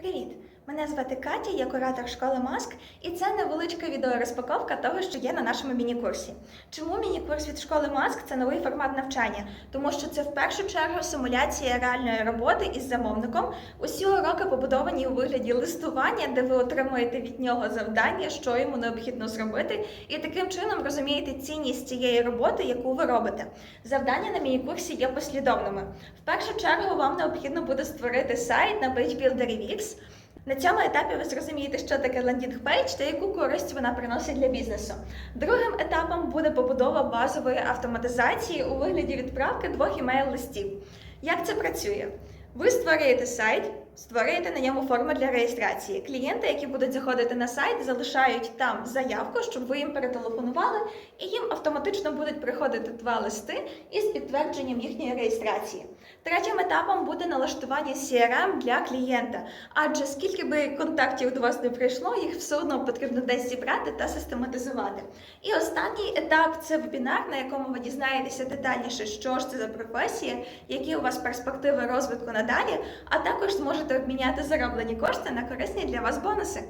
Привіт! Мене звати Катя, я куратор школи Маск, і це невеличка відеорозпаковка того, що є на нашому міні-курсі. Чому міні-курс від школи Маск це новий формат навчання? Тому що це в першу чергу симуляція реальної роботи із замовником. Усі уроки побудовані у вигляді листування, де ви отримуєте від нього завдання, що йому необхідно зробити, і таким чином розумієте цінність цієї роботи, яку ви робите. Завдання на міні-курсі є послідовними. В першу чергу вам необхідно буде створити сайт на PageBuilder X. На цьому етапі ви зрозумієте, що таке лендінг-пейдж та яку користь вона приносить для бізнесу. Другим етапом буде побудова базової автоматизації у вигляді відправки двох імейл-листів. Як це працює? Ви створюєте сайт, створюєте на ньому форму для реєстрації. Клієнти, які будуть заходити на сайт, залишають там заявку, щоб ви їм перетелефонували, і їм автоматично будуть приходити два листи із підтвердженням їхньої реєстрації. Третім етапом буде налаштування CRM для клієнта, адже скільки би контактів до вас не прийшло, їх все одно потрібно десь зібрати та систематизувати. І останній етап це вебінар, на якому ви дізнаєтеся детальніше, що ж це за професія, які у вас перспективи розвитку надалі, а також зможете обміняти зароблені кошти на корисні для вас бонуси.